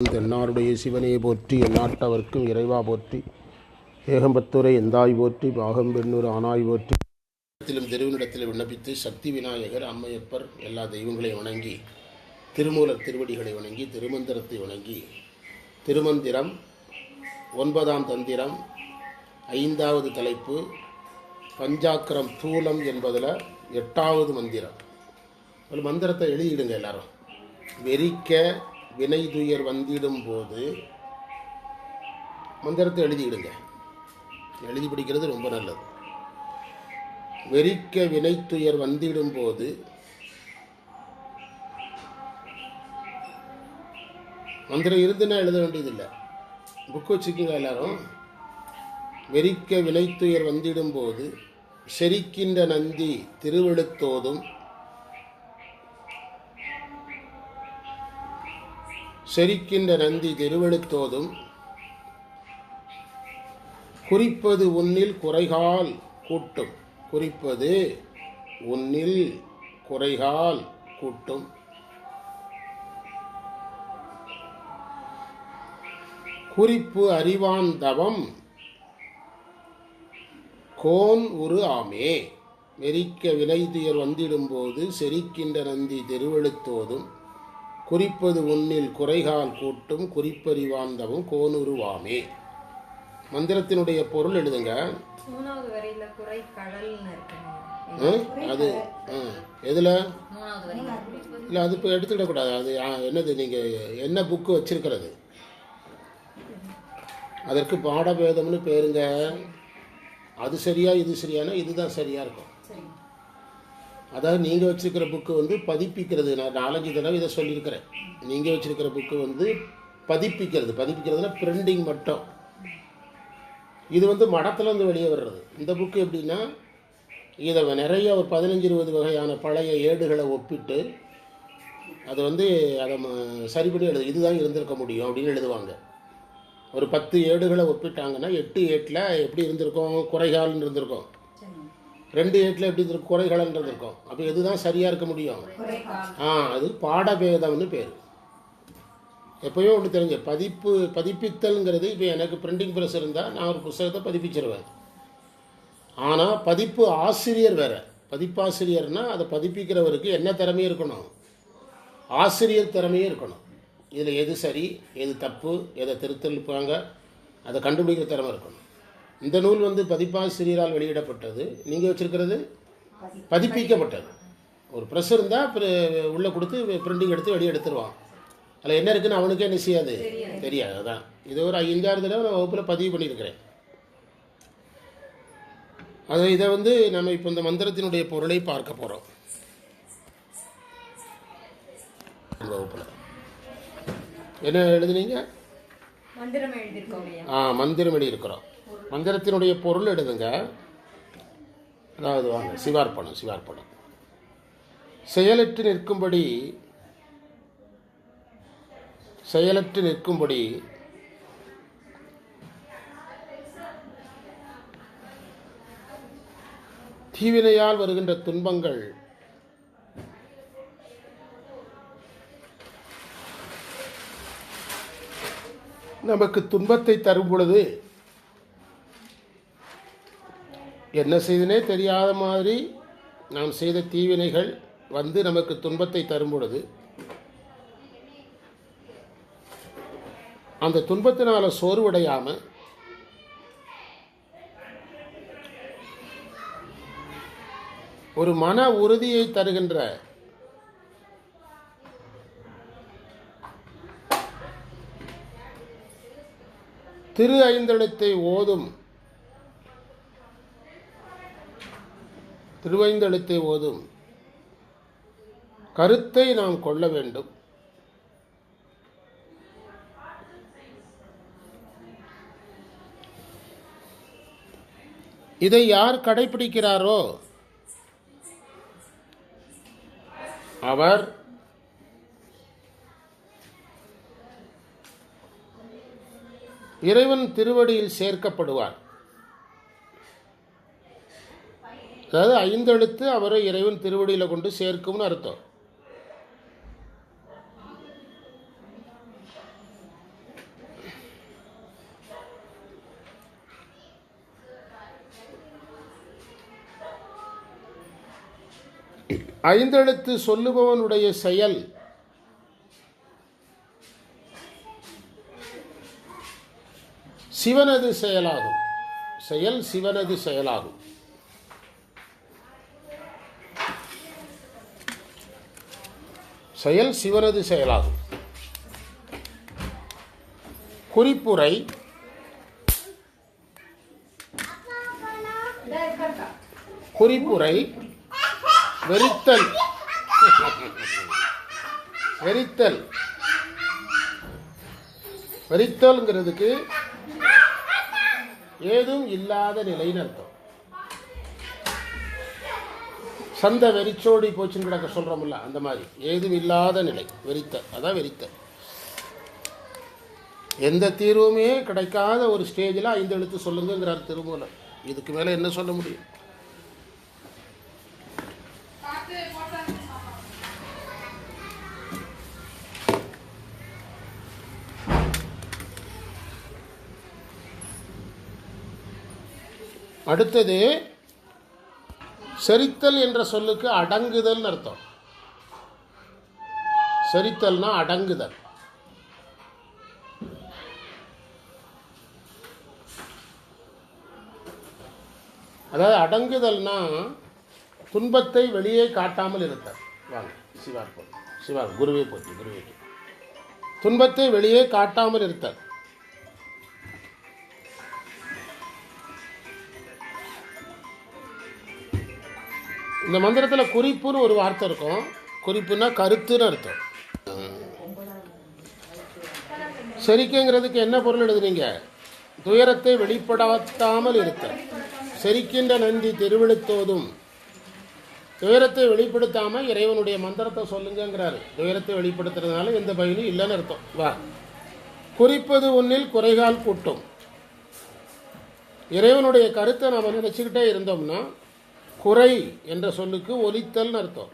தென்னாருடைய சிவனே போற்றி எந்நாட்டவர்க்கும் இறைவா போற்றி. ஏகம்பத்தூரை எந்தாய் போற்றி பாகம் பெண்ணூர் ஆனாய் போற்றி. இடத்திலும் தெருவினிடத்தில் விண்ணப்பித்து சக்தி விநாயகர் அம்மையப்பர் எல்லா தெய்வங்களையும் வணங்கி திருமூலர் திருவடிகளை வணங்கி திருமந்திரத்தை வணங்கி திருமந்திரம் ஒன்பதாம் தந்திரம் ஐந்தாவது தலைப்பு பஞ்சாக்கரம் தூலம் என்பதில் எட்டாவது மந்திரம். ஒரு மந்திரத்தை எழுதிடுங்க எல்லாரும். வெறிக்க வினை துயர் வந்திடும் போது மந்திரத்தை எழுதிவிடுங்க எழுதி பிடிக்கிறது ரொம்ப நல்லது. வெறிக்க வினைத்துயர் வந்திடும் போது மந்திரம் இருந்துன்னா எழுத வேண்டியதில்லை. புக்கு வச்சுக்கோங்க எல்லாரும். வெறிக்க வினைத்துயர் வந்திடும் போது செரிக்கின்ற நந்தி திருவெழுத்தோதும் செரிக்கின்ற நந்தி திருவெழுத்தோதும் குறிப்பது உன்னில் குறைகால் கூட்டும். குறிப்பது உன்னில் குறைகால் கூட்டும். குறிப்பு அறிவான் தவம் கோன் உரு ஆமே. மெரிக்க வினை துயர் வந்திடும்போது செரிக்கின்ற நந்தி திருவெழுத்தோதும் குறிப்பது உன்னில் குறைகால் கூட்டும் குறிப்பறிவாந்தவும் கோனுருவாமே. மந்திரத்தினுடைய பொருள் எழுதுங்க? அது எதுல? இல்லை அது இப்போ எடுத்துக்கிடக்கூடாது. அது என்னது நீங்கள் என்ன புக்கு வச்சிருக்கிறது? அதற்கு பாடபேதம்னு பேருங்க. அது சரியா இது சரியானா இதுதான் சரியா இருக்கும். அதாவது நீங்கள் வச்சுருக்கிற புக்கு வந்து பதிப்பிக்கிறது. நான் நாலஞ்சு தடவை இதை சொல்லியிருக்கிறேன். நீங்கள் வச்சுருக்கிற புக்கு வந்து பதிப்பிக்கிறது. பதிப்பிக்கிறதுனா பிரிண்டிங் மட்டும். இது வந்து மடத்துலேருந்து வெளியே வர்றது. இந்த புக்கு எப்படின்னா இதை நிறைய ஒரு பதினஞ்சு இருபது வகையான பழைய ஏடுகளை ஒப்பிட்டு அதை வந்து அதை சரி பண்ணி எழுது. இதுதான் இருந்திருக்க முடியும் அப்படின்னு எழுதுவாங்க. ஒரு பத்து ஏடுகளை ஒப்பிட்டாங்கன்னா எட்டு ஏட்டில் எப்படி இருந்திருக்கும்? குறைகால்னு இருந்திருக்கும். ரெண்டு ஏட்டில் எப்படி இருக்கும் குறைகளன்றது இருக்கும். அப்போ எதுதான் சரியாக இருக்க முடியும்? ஆ அது பாடபேதம்னு பேர். எப்போயும் ஒன்று தெரிஞ்ச பதிப்பு பதிப்பித்தல்ங்கிறது இப்போ எனக்கு பிரிண்டிங் ப்ரெஸ் இருந்தால் நான் ஒரு புஸ்தகத்தை பதிப்பிச்சிருவேன். ஆனால் பதிப்பு ஆசிரியர் வேற. பதிப்பாசிரியர்னா அதை பதிப்பிக்கிறவருக்கு என்ன திறமை இருக்கணும்? ஆசிரியர் திறமையும் இருக்கணும். இதில் எது சரி எது தப்பு எதை திருத்தலிப்பாங்க அதை கண்டுபிடிக்கிற திறமை இருக்கணும். இந்த நூல் வந்து பதிப்பாசிரியரால் வெளியிடப்பட்டது. நீங்கள் வச்சிருக்கிறது? பதிப்பிக்கப்பட்டது. ஒரு ப்ரெஸ் இருந்தால் உள்ளே கொடுத்து பிரிண்டிங் எடுத்து வெளியே எடுத்துருவான். அதில் என்ன இருக்குன்னு அவனுக்கே என்ன செய்யாது? தெரியாது. அதான். இது ஒரு ஐந்தாறு தடவை நான் வகுப்பில் பதிவு பண்ணியிருக்கிறேன். அது இதை வந்து நம்ம இப்போ இந்த மந்திரத்தினுடைய பொருளை பார்க்க போகிறோம் வகுப்பில். என்ன எழுதுனீங்க? மந்திரம் எழுதியிருக்கோம் ஆ மந்திரம் எழுதியிருக்கிறோம். மந்திரத்தினுடைய பொருள் எழுதுங்க அதாவது வாங்க சிவார்ப்பணம் சிவார்ப்பணம். செயலற்று நிற்கும்படி செயலற்று நிற்கும்படி தீவினையால் வருகின்ற துன்பங்கள் நமக்கு துன்பத்தை தரும் பொழுது என்ன செய்தனே தெரியாத மாதிரி நாம் செய்த தீவினைகள் வந்து நமக்கு துன்பத்தை தரும் பொழுது அந்த துன்பத்தினால சோர்வடையாம ஒரு மன உறுதியை தருகின்ற திரு ஐந்தெழுத்தை ஓதும் திருவைந்தெழுத்தை ஓதும். கருத்தை நாம் கொள்ள வேண்டும். இதை யார் கடைபிடிக்கிறாரோ அவர் இறைவன் திருவடியில் சேர்க்கப்படுவார். அதாவது ஐந்தெழுத்து அவரை இறைவன் திருவடியில் கொண்டு சேர்க்கும்னு அர்த்தம். ஐந்தெழுத்து சொல்லுபவனுடைய செயல் சிவனது செயலாகும். செயல் சிவனது செயலாகும். செயல் சிவரது செயலாகும். குறிப்புரை குறிப்புரை வெறித்தல். வெறித்தல். வெறித்தல்ங்கிறதுக்கு ஏதும் இல்லாத நிலைன்னு அர்த்தம். சந்தை வெறிச்சோடி போச்சுன்னு கிடக்க சொல்கிறோம்ல அந்த மாதிரி. ஏதும் இல்லாத நிலை. வெறித்த. அதான் வெறித்த. எந்த தீர்வுமே கிடைக்காத ஒரு ஸ்டேஜில் ஐந்து எழுத்து சொல்லுங்கிறார் திருமூலம் இதுக்கு மேலே என்ன சொல்ல முடியும்? அடுத்தது செரித்தல் என்ற சொல்லுக்கு அடங்குதல் அர்த்தம். செரித்தல்னா அடங்குதல். அதாவது அடங்குதல்னா துன்பத்தை வெளியே காட்டாமல் இருத்தல். வாங்க சிவா போய் சிவா குருவே போட்டி குருவே துன்பத்தை வெளியே காட்டாமல் இருத்தல். இந்த மந்திரத்தில் குறிப்புன்னு ஒரு வார்த்தை இருக்கும். குறிப்புன்னா கருத்துன்னு அர்த்தம். செரிக்கைங்கிறதுக்கு என்ன பொருள் எழுதுனீங்க துயரத்தை வெளிப்படாத்தாமல் இருக்க. செரிக்கின்ற நந்தி திருவிழுத்தோதும். துயரத்தை வெளிப்படுத்தாமல் இறைவனுடைய மந்திரத்தை சொல்லுங்கிறாரு துயரத்தை வெளிப்படுத்துறதுனால எந்த பயனும் இல்லைன்னு அர்த்தம். வா. குறிப்பது ஒன்றில் குறைகால் கூட்டும். இறைவனுடைய கருத்தை நம்ம நினச்சிக்கிட்டே இருந்தோம்னா குறை என்ற சொல்லுக்கு ஒலித்தல்னு அர்த்தம்.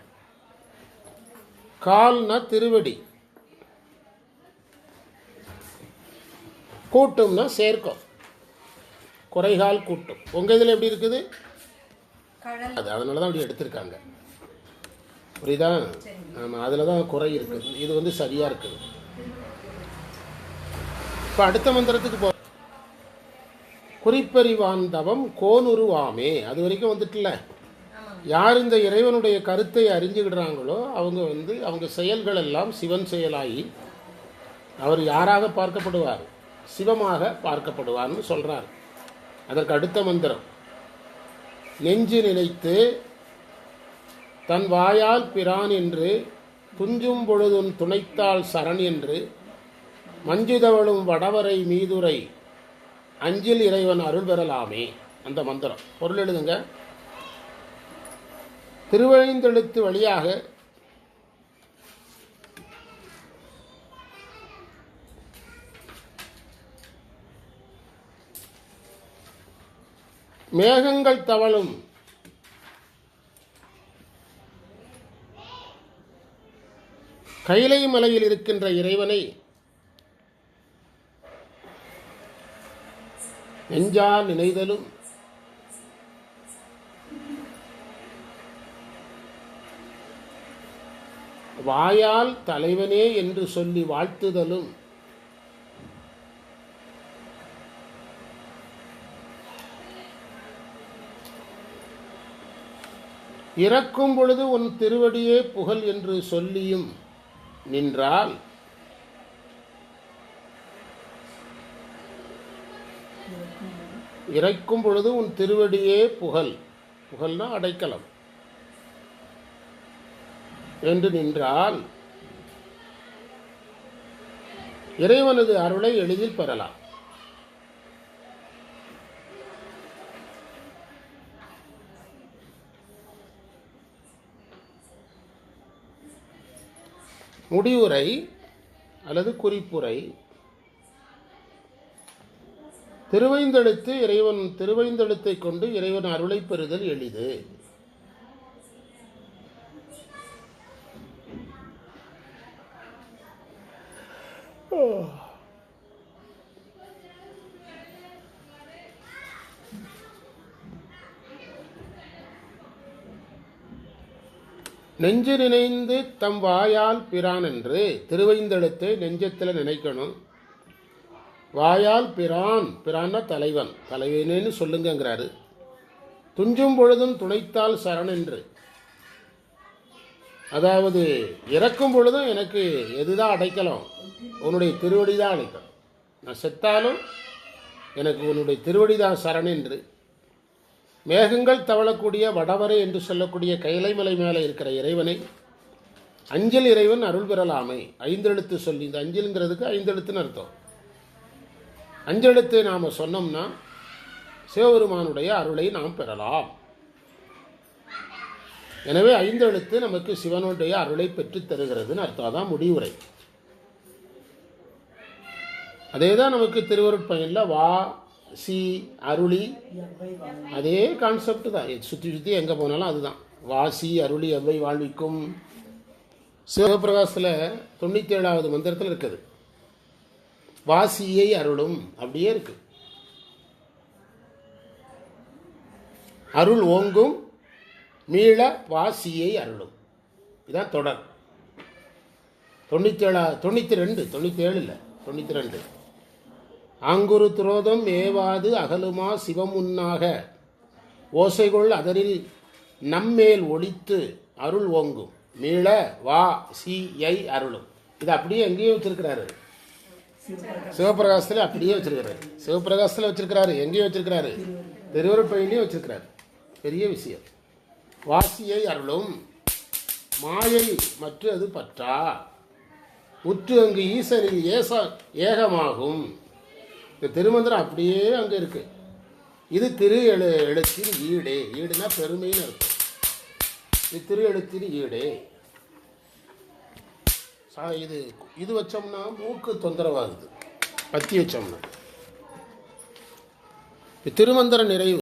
கால்னா திருவடி. கூட்டும்னா சேர்க்கும். குறைகால் கூட்டும். உங்கள் இதில் எப்படி இருக்குது? அது அதனால தான் அப்படி எடுத்திருக்காங்க. புரியுதா? ஆமாம் அதில் தான் குறை இருக்குது. இது வந்து சரியாக இருக்குது. இப்போ அடுத்த மந்திரத்துக்கு போ குறிப்பறிவாந்தவம் கோனுருவாமே. அது வரைக்கும் வந்துட்டுல. யார் இந்த இறைவனுடைய கருத்தை அறிஞ்சுக்கிடுறாங்களோ அவங்க வந்து அவங்க செயல்கள் எல்லாம் சிவன் செயலாகி அவர் யாராக பார்க்கப்படுவார்? சிவமாக பார்க்கப்படுவார்னு சொல்கிறார் அதற்கு அடுத்த மந்திரம். நெஞ்சு நினைத்து தன் வாயால் பிரான் என்று துஞ்சும் பொழுதும் துணைத்தால் சரண் என்று மஞ்சுதவளும் வடவரை மீதுரை அஞ்சில் இறைவன் அருள் பெறலாமே. அந்த மந்திரம். பொருள் எழுதுங்க. திருவழிந்தெழுத்து வழியாக மேகங்கள் தவழும். கைலை மலையில் இருக்கின்ற இறைவனை நெஞ்சால் நினைதலும். வாயால் தலைவனே என்று சொல்லி வாழ்த்துதலும். இறக்கும் பொழுது உன் திருவடியே புகழ் என்று சொல்லியும் நின்றால். இறைக்கும் பொழுது உன் திருவடியே புகழ். புகழ்னா அடைக்கலம். என்று நின்றால் இறைவனது அருளை எளிதில் பெறலாம். முடிவுரை அல்லது குறிப்புரை. திருவைந்தெழுத்து இறைவன் திருவைந்தெழுத்தை கொண்டு இறைவன் அருளை பெறுதல் எளிது. நெஞ்சு நினைந்து தம் வாயால் பிரான் என்று திருவைந்தெழுத்தை நெஞ்சத்தில் நினைக்கணும். வாயால் பிரான் பிரான்னா தலைவன் தலைவனேன்னு சொல்லுங்கங்கிறாரு. துஞ்சும் பொழுதும் துணைத்தால் சரண் என்று அதாவது இறக்கும் பொழுதும் எனக்கு எதுதான் அடைக்கலாம்? உன்னுடைய திருவடி தான் அடைக்கலம். நான் செத்தாலும் எனக்கு உன்னுடைய திருவடி தான் சரண் என்று மேகங்கள் தவழக்கூடிய வடவரை என்று சொல்லக்கூடிய கைலைமலை மேலே இருக்கிற இறைவனை அஞ்சல் இறைவன் அருள் பெறலாமை. ஐந்தெழுத்து சொல்லி இந்த அஞ்சல்ங்கிறதுக்கு ஐந்தெழுத்துன்னு அர்த்தம். அஞ்செழுத்தை நாம் சொன்னோம்னா சிவபெருமானுடைய அருளை நாம் பெறலாம். எனவே ஐந்தெழுத்து நமக்கு சிவனுடைய அருளை பெற்றுத் தருகிறதுன்னு அர்த்தம். அதான் முடிவுரை. அதே தான் நமக்கு திருவருட்பயனில் வா சி அருளி அதே கான்செப்ட் தான். சுற்றி சுற்றி எங்கே போனாலும் அதுதான். வாசி அருளி எவ்வை வாழ்விக்கும். சிவபிரகாசத்தில் தொண்ணூற்றி ஏழாவது மந்திரத்தில் இருக்குது. வாசியை அருளும். அப்படியே இருக்கு. அருள் ஓங்கும். மீள வாசியை அருளும். இதான் தொடர். தொண்ணூற்றி ஏழா தொண்ணூற்றி ரெண்டு தொண்ணூற்றி ஏழு இல்லை தொண்ணூற்றி ரெண்டு. ஆங்குரு துரோதம் ஏவாது அகலுமா சிவமுன்னாக. ஓசைகள் அதனில் நம்மேல் ஒளித்து அருள் ஓங்கும். மீள வா சி ஐ அருளும். இது அப்படியே எங்கேயும் வச்சிருக்கிறாரு. சிவபிரகாசத்தில் அப்படியே வச்சிருக்கிறாரு. சிவபிரகாசத்தில் வச்சிருக்கிறாரு எங்கேயும் வச்சிருக்கிறாரு. திருவருட்பயன்லையும் வச்சிருக்கிறாரு. பெரிய விஷயம். வாசியை அருளும். மாயை மற்ற அது பற்றா. உற்று அங்கு ஈசனில் ஏச ஏகமாகும். இந்த திருமந்திரம் அப்படியே அங்கே இருக்கு. இது திரு எழு எழுத்தின் ஈடே. ஈடுனா பெருமைன்னு இருக்கும் இது திரு எழுத்தின் ஈடே. சா இது இது வச்சோம்னா மூக்கு தொந்தரவாகுது. பத்தி வச்சோம்னா. திருமந்திர நிறைவு.